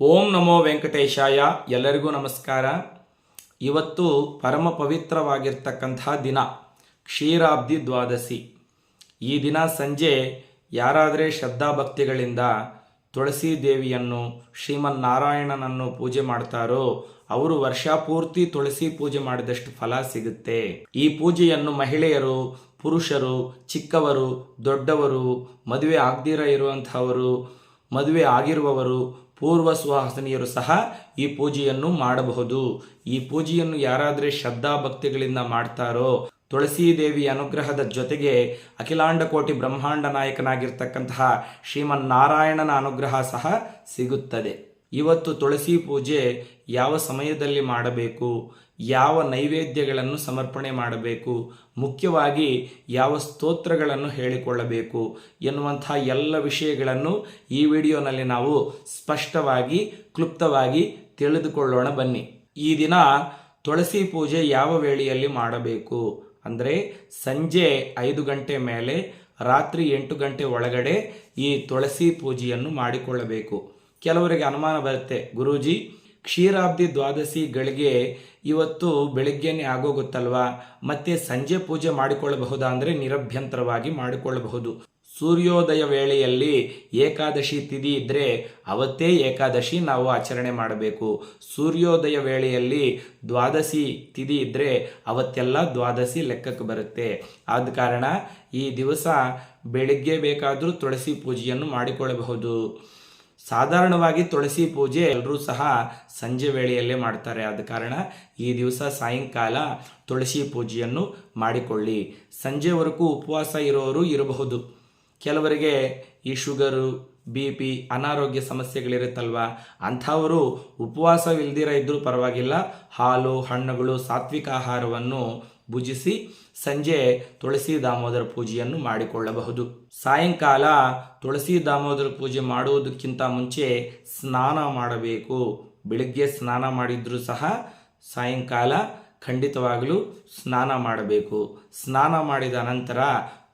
ಓಂ ನಮೋ ವೆಂಕಟೇಶಾಯ. ಎಲ್ಲರಿಗೂ ನಮಸ್ಕಾರ. ಇವತ್ತು ಪರಮ ಪವಿತ್ರವಾಗಿರ್ತಕ್ಕಂಥ ದಿನ, ಕ್ಷೀರಾಬ್ಧಿ ದ್ವಾದಶಿ. ಈ ದಿನ ಸಂಜೆ ಯಾರಾದರೆ ಶ್ರದ್ಧಾಭಕ್ತಿಗಳಿಂದ ತುಳಸಿ ದೇವಿಯನ್ನು, ಶ್ರೀಮನ್ನಾರಾಯಣನನ್ನು ಪೂಜೆ ಮಾಡ್ತಾರೋ, ಅವರು ವರ್ಷಪೂರ್ತಿ ತುಳಸಿ ಪೂಜೆ ಮಾಡಿದಷ್ಟು ಫಲ ಸಿಗುತ್ತೆ. ಈ ಪೂಜೆಯನ್ನು ಮಹಿಳೆಯರು, ಪುರುಷರು, ಚಿಕ್ಕವರು, ದೊಡ್ಡವರು, ಮದುವೆ ಆಗದಿರ ಇರುವಂಥವರು, ಮದುವೆ ಆಗಿರುವವರು ಪೂರ್ವ ಸುಹಾಸನಿಯರು ಸಹ ಈ ಪೂಜೆಯನ್ನು ಮಾಡಬಹುದು. ಈ ಪೂಜೆಯನ್ನು ಯಾರಾದರೆ ಶ್ರದ್ಧಾ ಭಕ್ತಿಗಳಿಂದ ಮಾಡ್ತಾರೋ ತುಳಸಿ ದೇವಿ ಅನುಗ್ರಹದ ಜೊತೆಗೆ ಅಖಿಲಾಂಡ ಕೋಟಿ ಬ್ರಹ್ಮಾಂಡ ನಾಯಕನಾಗಿರ್ತಕ್ಕಂತಹ ಶ್ರೀಮನ್ನಾರಾಯಣನ ಅನುಗ್ರಹ ಸಹ ಸಿಗುತ್ತದೆ. ಇವತ್ತು ತುಳಸಿ ಪೂಜೆ ಯಾವ ಸಮಯದಲ್ಲಿ ಮಾಡಬೇಕು? ಯಾವ ನೈವೇದ್ಯಗಳನ್ನು ಸಮರ್ಪಣೆ ಮಾಡಬೇಕು, ಮುಖ್ಯವಾಗಿ ಯಾವ ಸ್ತೋತ್ರಗಳನ್ನು ಹೇಳಿಕೊಳ್ಳಬೇಕು ಎನ್ನುವಂಥ ಎಲ್ಲ ವಿಷಯಗಳನ್ನು ಈ ವಿಡಿಯೋನಲ್ಲಿ ನಾವು ಸ್ಪಷ್ಟವಾಗಿ, ಕ್ಲುಪ್ತವಾಗಿ ತಿಳಿದುಕೊಳ್ಳೋಣ. ಬನ್ನಿ. ಈ ದಿನ ತುಳಸಿ ಪೂಜೆ ಯಾವ ವೇಳೆಯಲ್ಲಿ ಮಾಡಬೇಕು? ಅಂದರೆ ಸಂಜೆ ಐದು ಗಂಟೆ ಮೇಲೆ, ರಾತ್ರಿ ಎಂಟು ಗಂಟೆ ಒಳಗಡೆ ಈ ತುಳಸಿ ಪೂಜೆಯನ್ನು ಮಾಡಿಕೊಳ್ಳಬೇಕು. ಕೆಲವರಿಗೆ ಅನುಮಾನ ಬರುತ್ತೆ, ಗುರೂಜಿ, ಕ್ಷೀರಾಬ್ದಿ ದ್ವಾದಶಿಗಳಿಗೆ ಇವತ್ತು ಬೆಳಿಗ್ಗೆನೆ ಆಗೋಗುತ್ತಲ್ವಾ ಮತ್ತೆ ಸಂಜೆ ಪೂಜೆ ಮಾಡಿಕೊಳ್ಳಬಹುದಾ ಅಂದರೆ ನಿರಭ್ಯಂತರವಾಗಿ ಮಾಡಿಕೊಳ್ಳಬಹುದು. ಸೂರ್ಯೋದಯ ವೇಳೆಯಲ್ಲಿ ಏಕಾದಶಿ ತಿಥಿ ಇದ್ದರೆ ಅವತ್ತೇ ಏಕಾದಶಿ ನಾವು ಆಚರಣೆ ಮಾಡಬೇಕು. ಸೂರ್ಯೋದಯ ವೇಳೆಯಲ್ಲಿ ದ್ವಾದಶಿ ತಿಥಿ ಇದ್ದರೆ ಅವತ್ತೆಲ್ಲ ದ್ವಾದಶಿ ಲೆಕ್ಕಕ್ಕೆ ಬರುತ್ತೆ. ಆದ ಕಾರಣ ಈ ದಿವಸ ಬೆಳಿಗ್ಗೆ ಬೇಕಾದರೂ ತುಳಸಿ ಪೂಜೆಯನ್ನು ಮಾಡಿಕೊಳ್ಳಬಹುದು. ಸಾಧಾರಣವಾಗಿ ತುಳಸಿ ಪೂಜೆ ಎಲ್ಲರೂ ಸಹ ಸಂಜೆ ವೇಳೆಯಲ್ಲೇ ಮಾಡ್ತಾರೆ. ಆದ ಕಾರಣ ಈ ದಿವಸ ಸಾಯಂಕಾಲ ತುಳಸಿ ಪೂಜೆಯನ್ನು ಮಾಡಿಕೊಳ್ಳಿ. ಸಂಜೆವರೆಗೂ ಉಪವಾಸ ಇರೋರು ಇರಬಹುದು. ಕೆಲವರಿಗೆ ಈ ಶುಗರು, ಬಿ ಪಿ, ಅನಾರೋಗ್ಯ ಸಮಸ್ಯೆಗಳಿರುತ್ತಲ್ವ? ಅಂಥವರು ಉಪವಾಸವಿಲ್ದಿರ ಇದ್ದರೂ ಪರವಾಗಿಲ್ಲ. ಹಾಲು, ಹಣ್ಣುಗಳು, ಸಾತ್ವಿಕ ಆಹಾರವನ್ನು ಭುಜಿಸಿ ಸಂಜೆ ತುಳಸಿ ದಾಮೋದರ ಪೂಜೆಯನ್ನು ಮಾಡಿಕೊಳ್ಳಬಹುದು. ಸಾಯಂಕಾಲ ತುಳಸಿ ದಾಮೋದರ ಪೂಜೆ ಮಾಡುವುದಕ್ಕಿಂತ ಮುಂಚೆ ಸ್ನಾನ ಮಾಡಬೇಕು. ಬೆಳಗ್ಗೆ ಸ್ನಾನ ಮಾಡಿದ್ರೂ ಸಹ ಸಾಯಂಕಾಲ ಖಂಡಿತವಾಗಲೂ ಸ್ನಾನ ಮಾಡಬೇಕು. ಸ್ನಾನ ಮಾಡಿದ ನಂತರ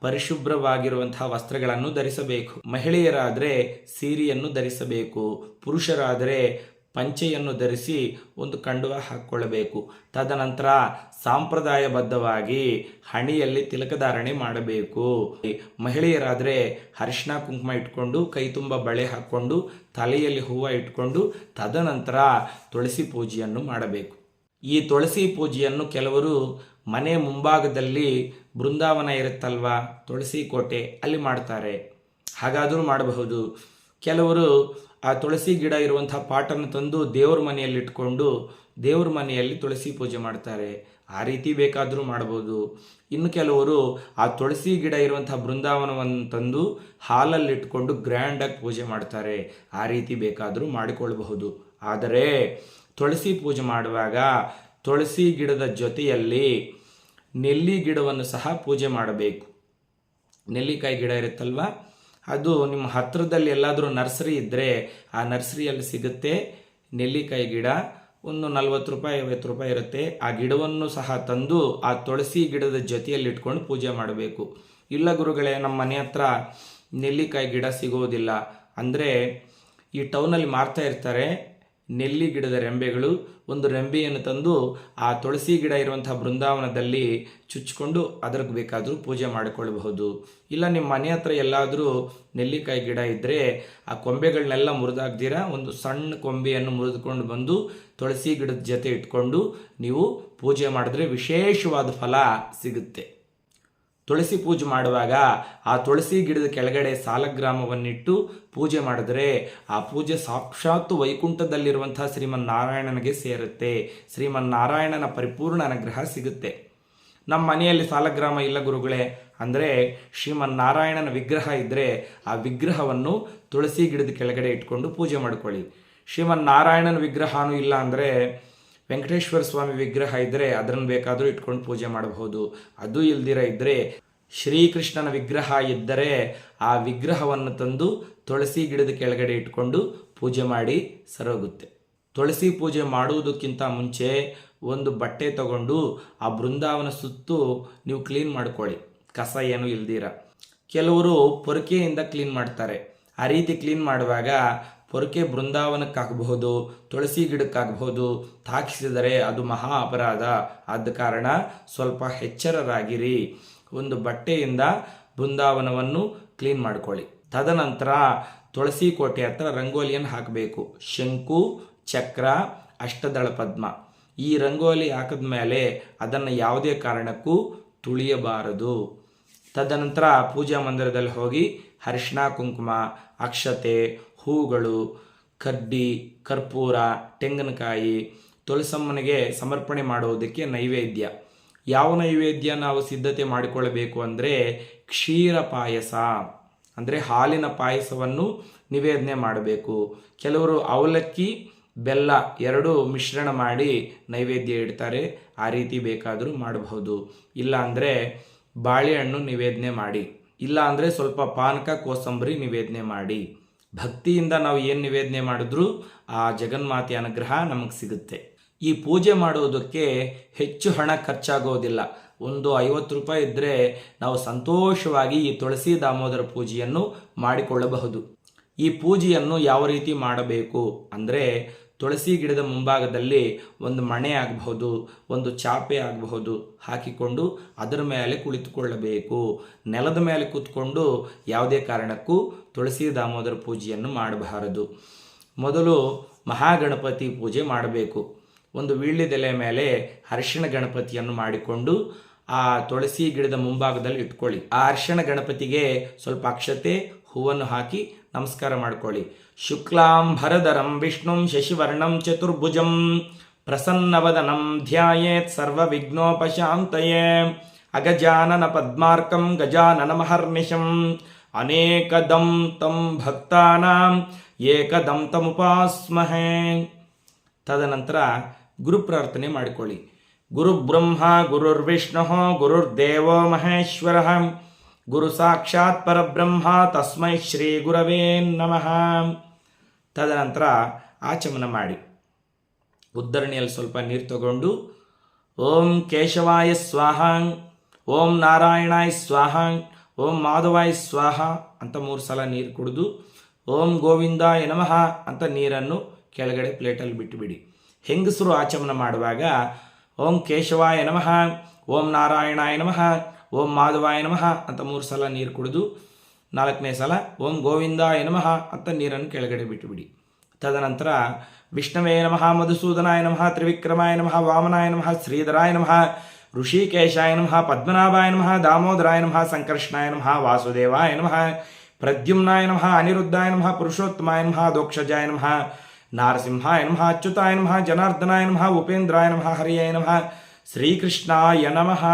ಪರಿಶುಭ್ರವಾಗಿರುವಂತಹ ವಸ್ತ್ರಗಳನ್ನು ಧರಿಸಬೇಕು. ಮಹಿಳೆಯರಾದರೆ ಸೀರೆಯನ್ನು ಧರಿಸಬೇಕು. ಪುರುಷರಾದರೆ ಪಂಚೆಯನ್ನು ಧರಿಸಿ ಒಂದು ಕಂಡುವ ಹಾಕ್ಕೊಳ್ಳಬೇಕು. ತದನಂತರ ಸಾಂಪ್ರದಾಯಬದ್ಧವಾಗಿ ಹಣಿಯಲ್ಲಿ ತಿಲಕಧಾರಣೆ ಮಾಡಬೇಕು. ಮಹಿಳೆಯರಾದರೆ ಅರಿಶಿನ ಕುಂಕುಮ ಇಟ್ಕೊಂಡು, ಕೈ ತುಂಬ ಬಳೆ ಹಾಕ್ಕೊಂಡು, ತಲೆಯಲ್ಲಿ ಹೂವು ಇಟ್ಕೊಂಡು, ತದನಂತರ ತುಳಸಿ ಪೂಜೆಯನ್ನು ಮಾಡಬೇಕು. ಈ ತುಳಸಿ ಪೂಜೆಯನ್ನು ಕೆಲವರು ಮನೆ ಮುಂಭಾಗದಲ್ಲಿ ಬೃಂದಾವನ ಇರುತ್ತಲ್ವಾ, ತುಳಸಿ ಕೋಟೆ ಅಲ್ಲಿ ಮಾಡ್ತಾರೆ. ಹಾಗಾದರೂ ಮಾಡಬಹುದು. ಕೆಲವರು ಆ ತುಳಸಿ ಗಿಡ ಇರುವಂಥ ಪಾಟನ್ನು ತಂದು ದೇವ್ರ ಮನೆಯಲ್ಲಿ ಇಟ್ಕೊಂಡು ದೇವ್ರ ಮನೆಯಲ್ಲಿ ತುಳಸಿ ಪೂಜೆ ಮಾಡ್ತಾರೆ. ಆ ರೀತಿ ಬೇಕಾದರೂ ಮಾಡ್ಬೋದು. ಇನ್ನು ಕೆಲವರು ಆ ತುಳಸಿ ಗಿಡ ಇರುವಂಥ ಬೃಂದಾವನವನ್ನು ತಂದು ಹಾಲಲ್ಲಿ ಇಟ್ಕೊಂಡು ಗ್ರ್ಯಾಂಡಾಗಿ ಪೂಜೆ ಮಾಡ್ತಾರೆ. ಆ ರೀತಿ ಬೇಕಾದರೂ ಮಾಡಿಕೊಳ್ಳಬಹುದು ಆದರೆ ತುಳಸಿ ಪೂಜೆ ಮಾಡುವಾಗ ತುಳಸಿ ಗಿಡದ ಜೊತೆಯಲ್ಲಿ ನೆಲ್ಲಿ ಗಿಡವನ್ನು ಸಹ ಪೂಜೆ ಮಾಡಬೇಕು. ನೆಲ್ಲಿಕಾಯಿ ಗಿಡ ಇರುತ್ತಲ್ವ? ಅದು ನಿಮ್ಮ ಹತ್ತಿರದಲ್ಲಿ ಎಲ್ಲಾದರೂ ನರ್ಸರಿ ಇದ್ದರೆ ಆ ನರ್ಸರಿಯಲ್ಲಿ ಸಿಗುತ್ತೆ ನೆಲ್ಲಿಕಾಯಿ ಗಿಡ. ಒಂದು ನಲ್ವತ್ತು ರೂಪಾಯಿ, ಐವತ್ತು ರೂಪಾಯಿ ಇರುತ್ತೆ. ಆ ಗಿಡವನ್ನು ಸಹ ತಂದು ಆ ತುಳಸಿ ಗಿಡದ ಜೊತೆಯಲ್ಲಿ ಇಟ್ಕೊಂಡು ಪೂಜೆ ಮಾಡಬೇಕು. ಇಲ್ಲ ಗುರುಗಳೇ, ನಮ್ಮ ಮನೆ ಹತ್ರ ನೆಲ್ಲಿಕಾಯಿ ಗಿಡ ಸಿಗೋದಿಲ್ಲ. ಅಂದರೆ ಈ ಟೌನಲ್ಲಿ ಮಾರ್ತಾ ಇರ್ತಾರೆ. ನೆಲ್ಲಿ ಗಿಡದ ರೆಂಬೆಗಳು ಒಂದು ರೆಂಬೆಯನ್ನು ತಂದು ಆ ತುಳಸಿ ಗಿಡ ಇರುವಂತಹ ಬೃಂದಾವನದಲ್ಲಿ ಚುಚ್ಚಿಕೊಂಡು ಅದಕ್ಕೆ ಬೇಕಾದರೂ ಪೂಜೆ ಮಾಡಿಕೊಳ್ಳಬಹುದು. ಇಲ್ಲ ನಿಮ್ಮ ಮನೆ ಹತ್ರ ಎಲ್ಲಾದರೂ ನೆಲ್ಲಿಕಾಯಿ ಗಿಡ ಇದ್ದರೆ ಆ ಕೊಂಬೆಗಳನ್ನೆಲ್ಲ ಮುರಿದಾಗ್ದಿರಾ? ಒಂದು ಸಣ್ಣ ಕೊಂಬೆಯನ್ನು ಮುರಿದುಕೊಂಡು ಬಂದು ತುಳಸಿ ಗಿಡದ ಜೊತೆ ಇಟ್ಕೊಂಡು ನೀವು ಪೂಜೆ ಮಾಡಿದ್ರೆ ವಿಶೇಷವಾದ ಫಲ ಸಿಗುತ್ತೆ. ತುಳಸಿ ಪೂಜೆ ಮಾಡುವಾಗ ಆ ತುಳಸಿ ಗಿಡದ ಕೆಳಗಡೆ ಸಾಲಗ್ರಾಮವನ್ನಿಟ್ಟು ಪೂಜೆ ಮಾಡಿದ್ರೆ ಆ ಪೂಜೆ ಸಾಕ್ಷಾತ್ ವೈಕುಂಠದಲ್ಲಿರುವಂತಹ ಶ್ರೀಮನ್ನಾರಾಯಣನಿಗೆ ಸೇರುತ್ತೆ. ಶ್ರೀಮನ್ನಾರಾಯಣನ ಪರಿಪೂರ್ಣ ಅನುಗ್ರಹ ಸಿಗುತ್ತೆ. ನಮ್ಮ ಮನೆಯಲ್ಲಿ ಸಾಲಗ್ರಾಮ ಇಲ್ಲ ಗುರುಗಳೇ, ಅಂದರೆ ಶ್ರೀಮನ್ನಾರಾಯಣನ ವಿಗ್ರಹ ಇದ್ದರೆ ಆ ವಿಗ್ರಹವನ್ನು ತುಳಸಿ ಗಿಡದ ಕೆಳಗಡೆ ಇಟ್ಕೊಂಡು ಪೂಜೆ ಮಾಡ್ಕೊಳ್ಳಿ. ಶ್ರೀಮನ್ನಾರಾಯಣನ ವಿಗ್ರಹನೂ ಇಲ್ಲ ಅಂದರೆ ವೆಂಕಟೇಶ್ವರ ಸ್ವಾಮಿ ವಿಗ್ರಹ ಇದ್ದರೆ ಅದನ್ನು ಬೇಕಾದರೂ ಇಟ್ಕೊಂಡು ಪೂಜೆ ಮಾಡಬಹುದು. ಅದು ಇಲ್ದಿರ ಇದ್ದರೆ ಶ್ರೀಕೃಷ್ಣನ ವಿಗ್ರಹ ಇದ್ದರೆ ಆ ವಿಗ್ರಹವನ್ನು ತಂದು ತುಳಸಿ ಗಿಡದ ಕೆಳಗಡೆ ಇಟ್ಕೊಂಡು ಪೂಜೆ ಮಾಡಿ ಸರೋಗುತ್ತೆ. ತುಳಸಿ ಪೂಜೆ ಮಾಡುವುದಕ್ಕಿಂತ ಮುಂಚೆ ಒಂದು ಬಟ್ಟೆ ತಗೊಂಡು ಆ ಬೃಂದಾವನ ಸುತ್ತು ನೀವು ಕ್ಲೀನ್ ಮಾಡ್ಕೊಳ್ಳಿ. ಕಸ ಏನು ಇಲ್ದಿರ. ಕೆಲವರು ಪೊರಕೆಯಿಂದ ಕ್ಲೀನ್ ಮಾಡ್ತಾರೆ. ಆ ರೀತಿ ಕ್ಲೀನ್ ಮಾಡುವಾಗ ಪೊರಕೆ ಬೃಂದಾವನಕ್ಕಾಗಬಹುದು, ತುಳಸಿ ಗಿಡಕ್ಕಾಗಬಹುದು, ತಾಕಿಸಿದರೆ ಅದು ಮಹಾ ಅಪರಾಧ. ಆದ ಕಾರಣ ಸ್ವಲ್ಪ ಎಚ್ಚರರಾಗಿರಿ. ಒಂದು ಬಟ್ಟೆಯಿಂದ ಬೃಂದಾವನವನ್ನು ಕ್ಲೀನ್ ಮಾಡಿಕೊಳ್ಳಿ. ತದನಂತರ ತುಳಸಿ ಕೋಟೆ ಹತ್ರ ರಂಗೋಲಿಯನ್ನು ಹಾಕಬೇಕು. ಶಂಕು, ಚಕ್ರ, ಅಷ್ಟದಳ ಪದ್ಮ. ಈ ರಂಗೋಲಿ ಹಾಕಿದ ಮೇಲೆ ಅದನ್ನು ಯಾವುದೇ ಕಾರಣಕ್ಕೂ ತುಳಿಯಬಾರದು. ತದನಂತರ ಪೂಜಾ ಮಂದಿರದಲ್ಲಿ ಹೋಗಿ ಅರಿಶಿಣ, ಕುಂಕುಮ, ಅಕ್ಷತೆ ಹೂಗಳು, ಕಡ್ಡಿ, ಕರ್ಪೂರ, ತೆಂಗಿನಕಾಯಿ ತುಳಸಮ್ಮನಿಗೆ ಸಮರ್ಪಣೆ ಮಾಡುವುದಕ್ಕೆ ನೈವೇದ್ಯ. ಯಾವ ನೈವೇದ್ಯ ನಾವು ಸಿದ್ಧತೆ ಮಾಡಿಕೊಳ್ಳಬೇಕು ಅಂದರೆ ಕ್ಷೀರ ಪಾಯಸ. ಅಂದರೆ ಹಾಲಿನ ಪಾಯಸವನ್ನು ನಿವೇದನೆ ಮಾಡಬೇಕು. ಕೆಲವರು ಅವಲಕ್ಕಿ, ಬೆಲ್ಲ ಎರಡು ಮಿಶ್ರಣ ಮಾಡಿ ನೈವೇದ್ಯ ಇಡ್ತಾರೆ. ಆ ರೀತಿ ಬೇಕಾದರೂ ಮಾಡಬಹುದು. ಇಲ್ಲ ಅಂದರೆ ಬಾಳೆಹಣ್ಣು ನಿವೇದನೆ ಮಾಡಿ. ಇಲ್ಲ ಅಂದರೆ ಸ್ವಲ್ಪ ಪಾನಕ, ಕೋಸಂಬರಿ ನಿವೇದನೆ ಮಾಡಿ. ಭಕ್ತಿಯಿಂದ ನಾವು ಏನು ನಿವೇದನೆ ಮಾಡಿದ್ರೂ ಆ ಜಗನ್ಮಾತೆಯ ಅನುಗ್ರಹ ನಮಗೆ ಸಿಗುತ್ತೆ. ಈ ಪೂಜೆ ಮಾಡುವುದಕ್ಕೆ ಹೆಚ್ಚು ಹಣ ಖರ್ಚಾಗೋದಿಲ್ಲ. ಒಂದು ಐವತ್ತು ರೂಪಾಯಿ ಇದ್ದರೆ ನಾವು ಸಂತೋಷವಾಗಿ ಈ ತುಳಸಿ ದಾಮೋದರ ಪೂಜೆಯನ್ನು ಮಾಡಿಕೊಳ್ಳಬಹುದು. ಈ ಪೂಜೆಯನ್ನು ಯಾವ ರೀತಿ ಮಾಡಬೇಕು ಅಂದರೆ ತುಳಸಿ ಗಿಡದ ಮುಂಭಾಗದಲ್ಲಿ ಒಂದು ಮಣೆ ಆಗಬಹುದು, ಒಂದು ಚಾಪೆ ಆಗಬಹುದು ಹಾಕಿಕೊಂಡು ಅದರ ಮೇಲೆ ಕುಳಿತುಕೊಳ್ಳಬೇಕು. ನೆಲದ ಮೇಲೆ ಕೂತ್ಕೊಂಡು ಯಾವುದೇ ಕಾರಣಕ್ಕೂ ತುಳಸಿ ದಾಮೋದರ ಪೂಜೆಯನ್ನು ಮಾಡಬಾರದು. ಮೊದಲು ಮಹಾಗಣಪತಿ ಪೂಜೆ ಮಾಡಬೇಕು. ಒಂದು ವೀಳ್ಯದೆಲೆ ಮೇಲೆ ಅರಿಶಿಣ ಗಣಪತಿಯನ್ನು ಮಾಡಿಕೊಂಡು ಆ ತುಳಸಿ ಗಿಡದ ಮುಂಭಾಗದಲ್ಲಿ ಇಟ್ಕೊಳ್ಳಿ. ಆ ಅರಿಶಿಣ ಗಣಪತಿಗೆ ಸ್ವಲ್ಪ ಅಕ್ಷತೆ, ಹೂವನ್ನು ಹಾಕಿ ನಮಸ್ಕಾರ ಮಾಡ್ಕೊಳ್ಳಿ. ಶುಕ್ಲಾಂ ಭರದರಂ ವಿಷ್ಣುಂ ಶಶಿವರ್ಣಂ ಚತುರ್ಭುಜಂ ಪ್ರಸನ್ನವದನಂ ಧ್ಯಾಯೇತ್ ಸರ್ವವಿಘ್ನೋಪಶಾಂತಯೇ ಅಗಜಾನನ ಪದ್ಮಾರ್ಕಂ ಗಜಾನನ ಮಹರ್ನಿಶಂ ಅನೇಕದಂ ತಂ ಭಕ್ತಾನಾಂ ಏಕದಂ ತಮುಪಾಸ್ಮಹೇ ತದನಂತರ ಗುರು ಪ್ರಾರ್ಥನೆ ಮಾಡಿಕೊಳ್ಳಿ. ಗುರು ಬ್ರಹ್ಮ ಗುರುರ್ವಿಷ್ಣು, ಗುರುರ್ದೇವೋ ಮಹೇಶ್ವರ। ಗುರು ಸಾಕ್ಷಾತ್ ಪರಬ್ರಹ್ಮ, ತಸ್ಮೈ ಶ್ರೀ ಗುರವೇ ನಮಃ। ತದನಂತರ ಆಚಮನ ಮಾಡಿ. ಉದ್ಧರಣಿಯಲ್ಲಿ ಸ್ವಲ್ಪ ನೀರು ತಗೊಂಡು, ಓಂ ಕೇಶವಾಯ ಸ್ವಾಹಾಂಗ್ ಓಂ ನಾರಾಯಣಾಯ ಸ್ವಾಹಾಂಗ್ ಓಂ ಮಾಧವಾಯ ಸ್ವಾಹ ಅಂತ ಮೂರು ಸಲ ನೀರು ಕುಡಿದು, ಓಂ ಗೋವಿಂದಾಯ ನಮಃ ಅಂತ ನೀರನ್ನು ಕೆಳಗಡೆ ಪ್ಲೇಟಲ್ಲಿ ಬಿಟ್ಟುಬಿಡಿ. ಹೆಂಗಸರು ಆಚಮನ ಮಾಡುವಾಗ, ಓಂ ಕೇಶವಾಯ ನಮಃ, ಓಂ ನಾರಾಯಣಾಯ ನಮಃ, ಓಂ ಮಾಧವಾಯ ನಮಃ ಅಂತ ಮೂರು ಸಲ ನೀರು ಕುಡಿದು ನಾಲ್ಕನೇ ಸಲ, ಓಂ ಗೋವಿಂದಾಯ ನಮಃ ಅಂತ ನೀರನ್ನು ಕೆಳಗಡೆ ಬಿಟ್ಟುಬಿಡಿ. ತದನಂತರ, ವಿಷ್ಣುವೇ ನಮಃ, ಮಧುಸೂದನಾಯ ನಮಃ, ತ್ರಿವಿಕ್ರಮಾಯ ನಮಃ, ವಾಮನಾಯ ನಮಃ, ಶ್ರೀಧರಾಯ ನಮಃ, ಋಷಿಕೇಶಾಯ ನಮಃ, ಪದ್ಮನಾಭಾಯ ನಮಃ, ದಾಮೋದರಾಯ ನಮಃ ಸಂಕರ್ಷಣಾಯ ನಮಃ, ವಾಸುದೇವಾಯ ನಮಃ, ಪ್ರದ್ಯುಮ್ನಾಯ ನಮಃ, ಅನಿರುದ್ಧಾಯ ನಮಃ, ಪುರುಷೋತ್ತಮಾಯ ನಮಃ, ದೋಕ್ಷಜಾಯ ನಮಃ, ನಾರಸಿಂಹಾಯ ನಮಃ, ಅಚ್ಯುತಾಯ ನಮಃ, ಜನಾರ್ದನಾಯ ನಮಃ, ಉಪೇಂದ್ರಾಯ ನಮಃ ಹರಿಯಾಯ ನಮಃ, ಶ್ರೀಕೃಷ್ಣಾಯ ನಮಃ.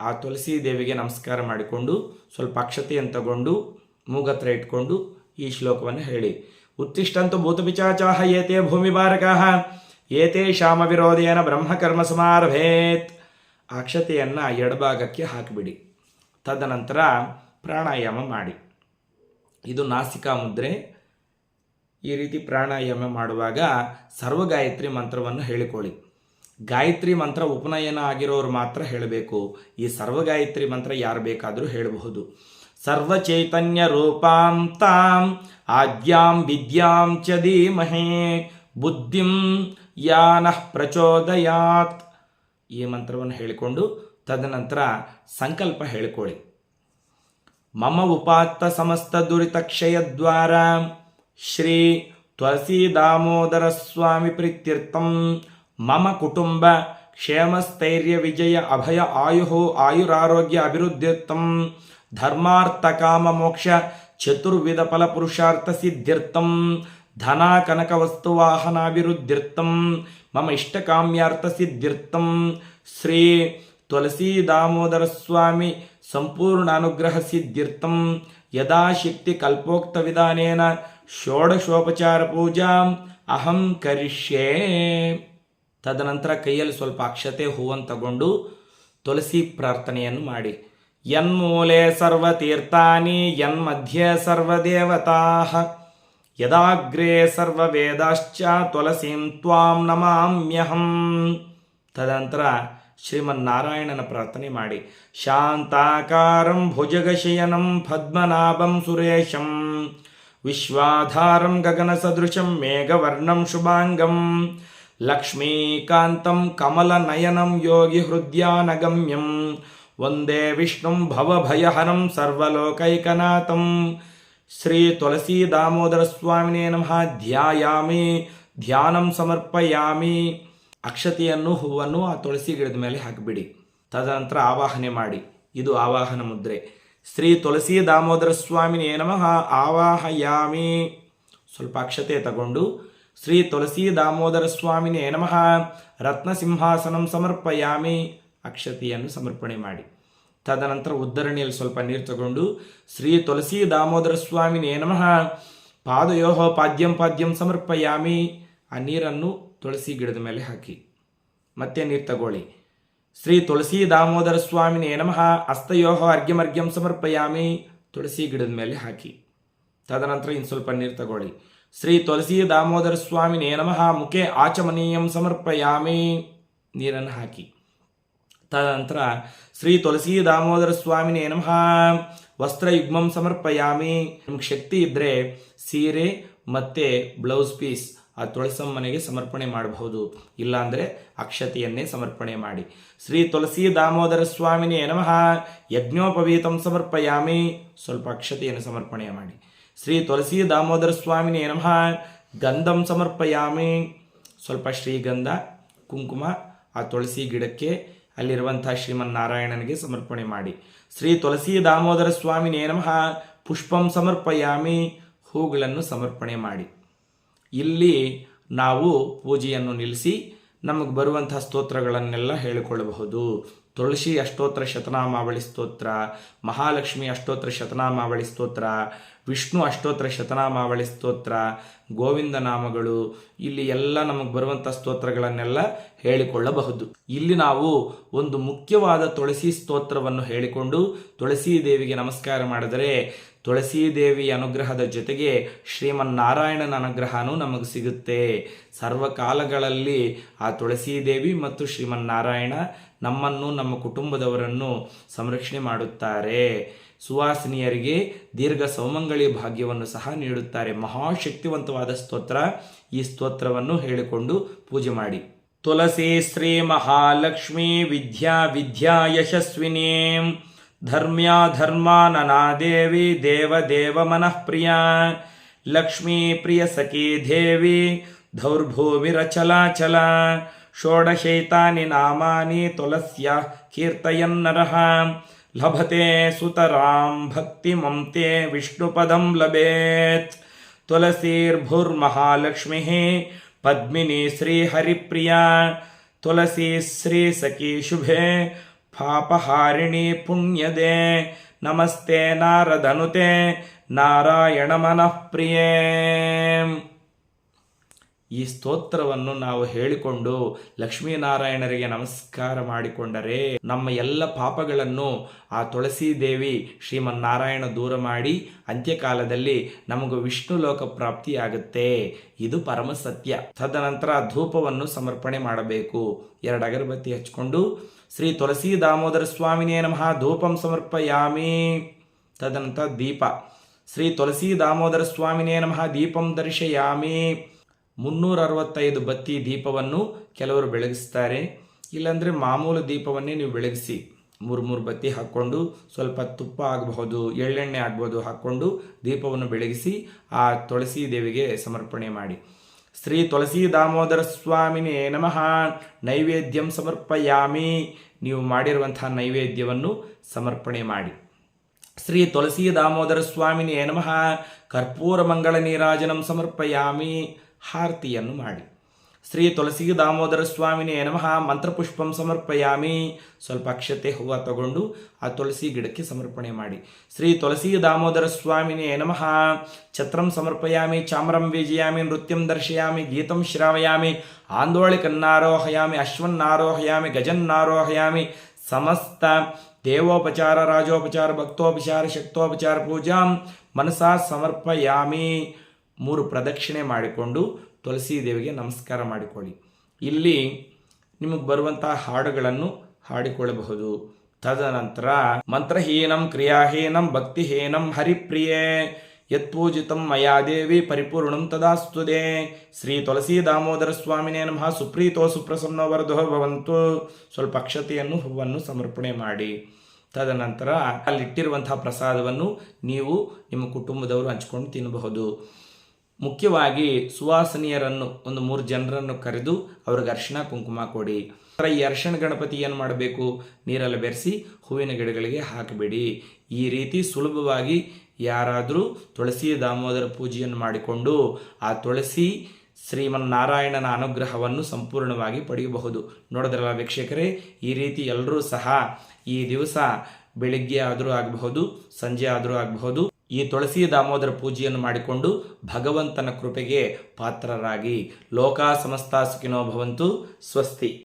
ಆ ತುಳಸಿ ದೇವಿಗೆ ನಮಸ್ಕಾರ ಮಾಡಿಕೊಂಡು, ಸ್ವಲ್ಪ ಅಕ್ಷತೆಯನ್ನು ತಗೊಂಡು ಮೂಗತ್ರ ಇಟ್ಕೊಂಡು ಈ ಶ್ಲೋಕವನ್ನು ಹೇಳಿ. ಉತ್ತಿಷ್ಟಂತು ಭೂತಪಿಚಾಚಾಹ ಏತೆ ಭೂಮಿ ಬಾರಕಾಹ ಏತೆ ಶಾಮ ವಿರೋಧೇನ ಬ್ರಹ್ಮಕರ್ಮ ಸಮಾರಭೇತ್. ಅಕ್ಷತೆಯನ್ನು ಎಡಭಾಗಕ್ಕೆ ಹಾಕಿಬಿಡಿ. ತದನಂತರ ಪ್ರಾಣಾಯಾಮ ಮಾಡಿ. ಇದು ನಾಸಿಕಾ ಮುದ್ರೆ. ಈ ರೀತಿ ಪ್ರಾಣಾಯಾಮ ಮಾಡುವಾಗ ಸರ್ವಗಾಯತ್ರಿ ಮಂತ್ರವನ್ನು ಹೇಳಿಕೊಳ್ಳಿ. ಗಾಯತ್ರಿ ಮಂತ್ರ ಉಪನಯನ ಆಗಿರೋರು ಮಾತ್ರ ಹೇಳಬೇಕು. ಈ ಸರ್ವಗಾಯತ್ರಿ ಮಂತ್ರ ಯಾರು ಬೇಕಾದರೂ ಹೇಳಬಹುದು. ಸರ್ವಚೈತನ್ಯ ರೂಪಾಂ ತಾಂ ಆದ್ಯಾಂ ವಿದ್ಯಾಂ ಚ ಧೀಮಹೇ, ಬುದ್ಧಿಂ ಯಾನಃ ಪ್ರಚೋದಯಾತ್. ಈ ಮಂತ್ರವನ್ನು ಹೇಳಿಕೊಂಡು ತದನಂತರ ಸಂಕಲ್ಪ ಹೇಳಿಕೊಳ್ಳಿ. ಮಮ ಉಪಾತ್ತ ಸಮಸ್ತ ದುರಿತಕ್ಷಯದ್ವಾರ ಶ್ರೀ ತುಳಸಿ ದಾಮೋದರ ಸ್ವಾಮಿ ಪ್ರೀತ್ಯರ್ಥಂ. మమ కుటుంబ క్షేమస్థైర్య విజయ అభయ ఆయు ఆయురారోగ్య అభివృద్ధిత్వం ధర్మార్థకామ మోక్ష చతుర్విధ ఫల పురుషార్థ సిద్ధిర్థం ధనా కనక వస్తువాహనాభివృద్ధిర్థం మమ ఇష్టకామ్యార్థ సిద్ధిర్థం శ్రీ తులసీ దామోదర స్వామి సంపూర్ణ అనుగ్రహ సిద్ధిర్థం యథాశక్తి కల్పోక్త విధానేన షోడశోపచార పూజ. అహం కరిష్యే. ತದನಂತರ ಕೈಯಲ್ಲಿ ಸ್ವಲ್ಪ ಅಕ್ಷತೆ ಹೂವನ್ನು ತಗೊಂಡು ತುಳಸಿ ಪ್ರಾರ್ಥನೆಯನ್ನು ಮಾಡಿ. ಯನ್ಮೂಲೆ ಸರ್ವತೀರ್ಥಾನಿ, ಯನ್ಮಧ್ಯೆ ಸರ್ವದೇವತಾ, ಯದಾಗ್ರೇ ಸರ್ವವೇದಾಶ್ಚ ತುಳಸೀಂ ತ್ವಾಂ ನಮಾಮ್ಯಹಂ. ತದನಂತರ ಶ್ರೀಮನ್ನಾರಾಯಣನ ಪ್ರಾರ್ಥನೆ ಮಾಡಿ. ಶಾಂತಾಕಾರಂ ಭುಜಗಶಯನಂ ಪದ್ಮನಾಭಂ ಸುರೇಶಂ, ವಿಶ್ವಾಧಾರಂ ಗಗನ ಸದೃಶಂ ಮೇಘವರ್ಣಂ ಶುಭಾಂಗಂ ಲಕ್ಷ್ಮೀಕಾಂತಂ ಕಮಲನಯನಂ ಯೋಗಿ ಹೃದಯಾನಗಮ್ಯಂ. ವಂದೇ ವಿಷ್ಣುಂ ಭವಭಯಹರಂ ಸರ್ವಲೋಕೈಕನಾಥಂ. ಶ್ರೀ ತುಳಸಿ ದಾಮೋದರ ಸ್ವಾಮಿನೇ ನಮಃ. ಧ್ಯಾಯಾಮಿ, ಧ್ಯಾನಂ ಸಮರ್ಪಯಾಮಿ. ಅಕ್ಷತೆಯನ್ನು, ಹೂವನ್ನು ಆ ತುಳಸಿ ಗಿಡದ ಮೇಲೆ ಹಾಕಿಬಿಡಿ. ತದನಂತರ ಆವಾಹನೆ ಮಾಡಿ. ಇದು ಆವಾಹನ ಮುದ್ರೆ. ಶ್ರೀ ತುಳಸಿ ದಾಮೋದರ ಸ್ವಾಮಿನೇ ನಮಃ. ಆವಾಹಯಾಮಿ. ಸ್ವಲ್ಪ ಅಕ್ಷತೆ ತಗೊಂಡು ಶ್ರೀ ತುಳಸಿ ದಾಮೋದರ ಸ್ವಾಮಿನೇ ನಮಃ. ರತ್ನ ಸಿಂಹಾಸನಂ ಸಮರ್ಪಯಾಮಿ. ಅಕ್ಷತೆಯನ್ನು ಸಮರ್ಪಣೆ ಮಾಡಿ. ತದನಂತರ ಉದ್ದರಣಿಯಲ್ಲಿ ಸ್ವಲ್ಪ ನೀರು ತಗೊಂಡು ಶ್ರೀ ತುಳಸಿ ದಾಮೋದರ ಸ್ವಾಮಿನೇ ನಮಃ. ಪಾದಯೋಹ ಪಾದ್ಯಂ ಪಾದ್ಯಂ ಸಮರ್ಪಯಾಮಿ. ಆ ನೀರನ್ನು ತುಳಸಿ ಗಿಡದ ಮೇಲೆ ಹಾಕಿ. ಮತ್ತೆ ನೀರು ತಗೊಳ್ಳಿ. ಶ್ರೀ ತುಳಸಿ ದಾಮೋದರ ಸ್ವಾಮಿನೇ ನಮಃ. ಅಸ್ತಯೋಹ ಅರ್ಘ್ಯಮರ್ಘ್ಯಂ ಸಮರ್ಪಯಾಮಿ. ತುಳಸಿ ಗಿಡದ ಮೇಲೆ ಹಾಕಿ. ತದನಂತರ ಇನ್ನು ಸ್ವಲ್ಪ ನೀರು ತಗೊಳ್ಳಿ. ಶ್ರೀ ತುಳಸಿ ದಾಮೋದರ ಸ್ವಾಮಿನೇ ನಮಃ. ಮುಖೇ ಆಚಮನೀಯಂ ಸಮರ್ಪಯಾಮಿ. ನೀರನ್ನು ಹಾಕಿ. ತದನಂತರ ಶ್ರೀ ತುಳಸಿ ದಾಮೋದರ ಸ್ವಾಮಿನೇ ನಮಃ. ವಸ್ತ್ರಯುಗ್ಮಂ ಸಮರ್ಪಯಾಮಿ. ನಿಮ್ಗೆ ಶಕ್ತಿ ಇದ್ದರೆ ಸೀರೆ ಮತ್ತೆ ಬ್ಲೌಸ್ ಪೀಸ್ ಆ ತುಳಸಮ್ಮನೆಗೆ ಸಮರ್ಪಣೆ ಮಾಡಬಹುದು. ಇಲ್ಲಾಂದರೆ ಅಕ್ಷತೆಯನ್ನೇ ಸಮರ್ಪಣೆ ಮಾಡಿ. ಶ್ರೀ ತುಳಸಿ ದಾಮೋದರ ಸ್ವಾಮಿನೇ ನಮಃ. ಯಜ್ಞೋಪವೀತಂ ಸಮರ್ಪಯಾಮಿ. ಸ್ವಲ್ಪ ಅಕ್ಷತೆಯನ್ನು ಸಮರ್ಪಣೆ ಮಾಡಿ. ಶ್ರೀ ತುಳಸಿ ದಾಮೋದರ ಸ್ವಾಮಿನೇ ನಮಃ. ಗಂಧಂ ಸಮರ್ಪಯಾಮಿ. ಸ್ವಲ್ಪ ಶ್ರೀಗಂಧ, ಕುಂಕುಮ, ಆ ತುಳಸಿ ಗಿಡಕ್ಕೆ ಅಲ್ಲಿರುವಂತಹ ಶ್ರೀಮನ್ನಾರಾಯಣನಿಗೆ ಸಮರ್ಪಣೆ ಮಾಡಿ. ಶ್ರೀ ತುಳಸಿ ದಾಮೋದರ ಸ್ವಾಮಿನೇ ನಮಃ. ಪುಷ್ಪಂ ಸಮರ್ಪಯಾಮಿ. ಹೂಗಳನ್ನು ಸಮರ್ಪಣೆ ಮಾಡಿ. ಇಲ್ಲಿ ನಾವು ಪೂಜೆಯನ್ನು ನಿಲ್ಲಿಸಿ ನಮಗೆ ಬರುವಂತಹ ಸ್ತೋತ್ರಗಳನ್ನೆಲ್ಲ ಹೇಳಿಕೊಳ್ಳಬಹುದು. ತುಳಸಿ ಅಷ್ಟೋತ್ತರ ಶತನಾಮಾವಳಿ ಸ್ತೋತ್ರ, ಮಹಾಲಕ್ಷ್ಮಿ ಅಷ್ಟೋತ್ತರ ಶತನಾಮಾವಳಿ ಸ್ತೋತ್ರ, ವಿಷ್ಣು ಅಷ್ಟೋತ್ತರ ಶತನಾಮಾವಳಿ ಸ್ತೋತ್ರ, ಗೋವಿಂದ ನಾಮಗಳು, ಇಲ್ಲಿ ಎಲ್ಲ ನಮಗೆ ಬರುವಂಥ ಸ್ತೋತ್ರಗಳನ್ನೆಲ್ಲ ಹೇಳಿಕೊಳ್ಳಬಹುದು. ಇಲ್ಲಿ ನಾವು ಒಂದು ಮುಖ್ಯವಾದ ತುಳಸಿ ಸ್ತೋತ್ರವನ್ನು ಹೇಳಿಕೊಂಡು ತುಳಸಿ ದೇವಿಗೆ ನಮಸ್ಕಾರ ಮಾಡಿದರೆ ತುಳಸಿ ದೇವಿ ಅನುಗ್ರಹದ ಜೊತೆಗೆ ಶ್ರೀಮನ್ನಾರಾಯಣನ ಅನುಗ್ರಹನೂ ನಮಗೆ ಸಿಗುತ್ತೆ. ಸರ್ವಕಾಲಗಳಲ್ಲಿ ಆ ತುಳಸಿ ದೇವಿ ಮತ್ತು ಶ್ರೀಮನ್ನಾರಾಯಣ ನಮ್ಮನ್ನು, ನಮ್ಮ ಕುಟುಂಬದವರನ್ನು ಸಂರಕ್ಷಣೆ ಮಾಡುತ್ತಾರೆ. ಸುವಾಸಿನಿಯರಿಗೆ ದೀರ್ಘ ಸೌಮಂಗಳಿ ಭಾಗ್ಯವನ್ನು ಸಹ ನೀಡುತ್ತಾರೆ. ಮಹಾಶಕ್ತಿವಂತವಾದ ಸ್ತೋತ್ರ. ಈ ಸ್ತೋತ್ರವನ್ನು ಹೇಳಿಕೊಂಡು ಪೂಜೆ ಮಾಡಿ. ತುಲಸಿ ಶ್ರೀ ಮಹಾಲಕ್ಷ್ಮೀ ವಿದ್ಯಾ ವಿದ್ಯಾ ಯಶಸ್ವಿನಿ. ಧರ್ಮ್ಯಾ ಧರ್ಮಾನನಾ ದೇವಿ ದೇವ ದೇವ ಮನಃಪ್ರಿಯ ಲಕ್ಷ್ಮೀ ಪ್ರಿಯ ಸಖಿ ದೇವಿ. ದೌರ್ಭೂಮಿರಚಲಾಚಲ షోడశైతాని నామాని తులస్య కీర్తయన్నరః లభతే సుతరాం భక్తిమంతే విష్ణుపదం లభేత్ తులసీర్భుర్మహాలక్ష్మి పద్మిని శ్రీహరిప్రియా తులసీ శ్రీ సఖీ శుభే పాపహారిణి పుణ్యదే నమస్తే నారదనుతే నారాయణమనఃప్రియే ಈ ಸ್ತೋತ್ರವನ್ನು ನಾವು ಹೇಳಿಕೊಂಡು ಲಕ್ಷ್ಮೀನಾರಾಯಣರಿಗೆ ನಮಸ್ಕಾರ ಮಾಡಿಕೊಂಡರೆ ನಮ್ಮ ಎಲ್ಲ ಪಾಪಗಳನ್ನು ಆ ತುಳಸಿ ದೇವಿ ಶ್ರೀಮನ್ನಾರಾಯಣ ದೂರ ಮಾಡಿ ಅಂತ್ಯಕಾಲದಲ್ಲಿ ನಮಗೂ ವಿಷ್ಣು ಲೋಕ ಪ್ರಾಪ್ತಿಯಾಗುತ್ತೆ. ಇದು ಪರಮ ಸತ್ಯ. ತದನಂತರ ಧೂಪವನ್ನು ಸಮರ್ಪಣೆ ಮಾಡಬೇಕು. ಎರಡು ಅಗರಬತ್ತಿ ಹಚ್ಕೊಂಡು ಶ್ರೀ ತುಳಸಿ ದಾಮೋದರ ಸ್ವಾಮಿನೇ ನಮಃ, ಧೂಪಂ ಸಮರ್ಪಯಾಮಿ. ತದನಂತರ ದೀಪ. ಶ್ರೀ ತುಳಸಿ ದಾಮೋದರ ಸ್ವಾಮಿನೇ ನಮಃ, ದೀಪಂ ದರ್ಶಯಾಮಿ. ಮುನ್ನೂರ ಅರವತ್ತೈದು ಬತ್ತಿ ದೀಪವನ್ನು ಕೆಲವರು ಬೆಳಗಿಸ್ತಾರೆ. ಇಲ್ಲಾಂದರೆ ಮಾಮೂಲು ದೀಪವನ್ನೇ ನೀವು ಬೆಳಗಿಸಿ ಮೂರು ಮೂರು ಬತ್ತಿ ಹಾಕ್ಕೊಂಡು ಸ್ವಲ್ಪ ತುಪ್ಪ ಆಗಬಹುದು, ಎಳ್ಳೆಣ್ಣೆ ಆಗ್ಬೋದು ಹಾಕ್ಕೊಂಡು ದೀಪವನ್ನು ಬೆಳಗಿಸಿ ಆ ತುಳಸಿ ದೇವಿಗೆ ಸಮರ್ಪಣೆ ಮಾಡಿ. ಶ್ರೀ ತುಳಸಿ ದಾಮೋದರ ಸ್ವಾಮಿನೇ ನಮಃ. ನೈವೇದ್ಯಂ ಸಮರ್ಪಯಾಮಿ. ನೀವು ಮಾಡಿರುವಂತಹ ನೈವೇದ್ಯವನ್ನು ಸಮರ್ಪಣೆ ಮಾಡಿ. ಶ್ರೀ ತುಳಸಿ ದಾಮೋದರ ಸ್ವಾಮಿನೇ ನಮಃ. ಕರ್ಪೂರ ಮಂಗಳ ನೀರಾಜನಂ ಸಮರ್ಪಯಾಮಿ. ಹಾರತಿಯನ್ನು ಮಾಡಿ. ಶ್ರೀ ತುಳಸಿ ದಾಮೋದರ ಸ್ವಾಮಿನೇ ನಮಃ. ಮಂತ್ರಪುಷ್ಪಂ ಸಮರ್ಪಯಾಮಿ. ಸ್ವಲ್ಪ ಅಕ್ಷತೆ ಹೂವು ತಗೊಂಡು ಆ ತುಳಸಿ ಗಿಡಕ್ಕೆ ಸಮರ್ಪಣೆ ಮಾಡಿ. ಶ್ರೀ ತುಳಸಿ ದಾಮೋದರ ಸ್ವಾಮಿನೇ ನಮಃ. ಛತ್ರಂ ಸಮರ್ಪಯಾಮಿ, ಚಾಮರಂ ವಿಜಯಾಮಿ, ನೃತ್ಯಂ ದರ್ಶಯಾಮಿ, ಗೀತಂ ಶ್ರಾವಯಾಮಿ ಆಂದೋಳಿಕನ್ನಾರೋಹಯಾಮಿ ಅಶ್ವನ್ನಾರೋಹಯಾಮಿ, ಗಜನ್ನಾರೋಹಯಾಮಿ, ಸಮಸ್ತ ದೇವೋಪಚಾರ, ರಾಜೋಪಚಾರ, ಭಕ್ತೋಪಚಾರ, ಶಕ್ತೋಪಚಾರ ಪೂಜಾಂ ಮನಸಾ ಸಮರ್ಪಯಾಮಿ. ಮೂರು ಪ್ರದಕ್ಷಿಣೆ ಮಾಡಿಕೊಂಡು ತುಳಸಿ ದೇವಿಗೆ ನಮಸ್ಕಾರ ಮಾಡಿಕೊಳ್ಳಿ. ಇಲ್ಲಿ ನಿಮಗೆ ಬರುವಂತಹ ಹಾಡುಗಳನ್ನು ಹಾಡಿಕೊಳ್ಳಬಹುದು. ತದನಂತರ ಮಂತ್ರಹೀನಂ, ಕ್ರಿಯಾಹೀನಂ, ಭಕ್ತಿಹೀನಂ, ಹರಿಪ್ರಿಯೇ, ಯತ್ಪೂಜಿತಂ, ಮಯಾ ದೇವಿ, ಪರಿಪೂರ್ಣಂ ತದಾಸ್ತುದೆ ಶ್ರೀ ತುಳಸಿ ದಾಮೋದರ ಸ್ವಾಮಿನೇ ನಮಃ. ಸುಪ್ರೀತೋ ಸುಪ್ರಸನ್ನೋ ವರದೋ ಭವಂತು. ಸ್ವಲ್ಪ ಅಕ್ಷತೆಯನ್ನು, ಹೂವನ್ನು ಸಮರ್ಪಣೆ ಮಾಡಿ. ತದನಂತರ ಅಲ್ಲಿಟ್ಟಿರುವಂತಹ ಪ್ರಸಾದವನ್ನು ನೀವು ನಿಮ್ಮ ಕುಟುಂಬದವರು ಹಂಚ್ಕೊಂಡು ತಿನ್ನಬಹುದು. ಮುಖ್ಯವಾಗಿ ಸುವಾಸನೀಯರನ್ನು, ಒಂದು ಮೂರು ಜನರನ್ನು ಕರೆದು ಅವ್ರಿಗೆ ಅರ್ಶಿಣ ಕುಂಕುಮ ಕೊಡಿ. ಈ ಅರ್ಶಿಣ ಗಣಪತಿ ಏನು ಮಾಡಬೇಕು? ನೀರಲ್ಲಿ ಬೆರೆಸಿ ಹೂವಿನ ಗಿಡಗಳಿಗೆ ಹಾಕಬೇಡಿ. ಈ ರೀತಿ ಸುಲಭವಾಗಿ ಯಾರಾದರೂ ತುಳಸಿ ದಾಮೋದರ ಪೂಜೆಯನ್ನು ಮಾಡಿಕೊಂಡು ಆ ತುಳಸಿ ಶ್ರೀಮನ್ನಾರಾಯಣನ ಅನುಗ್ರಹವನ್ನು ಸಂಪೂರ್ಣವಾಗಿ ಪಡೆಯಬಹುದು. ನೋಡಿದ್ರಲ್ಲ ವೀಕ್ಷಕರೇ, ಈ ರೀತಿ ಎಲ್ಲರೂ ಸಹ ಈ ದಿವಸ ಬೆಳಿಗ್ಗೆ ಆದರೂ ಆಗಬಹುದು, ಸಂಜೆ ಆದರೂ ಆಗಬಹುದು ಈ ತುಳಸಿ ದಾಮೋದರ ಪೂಜೆಯನ್ನು ಮಾಡಿಕೊಂಡು ಭಗವಂತನ ಕೃಪೆಗೆ ಪಾತ್ರರಾಗಿ. ಲೋಕ ಸಮಸ್ತ ಸುಖಿನೋ ಭವಂತು ಸ್ವಸ್ತಿ.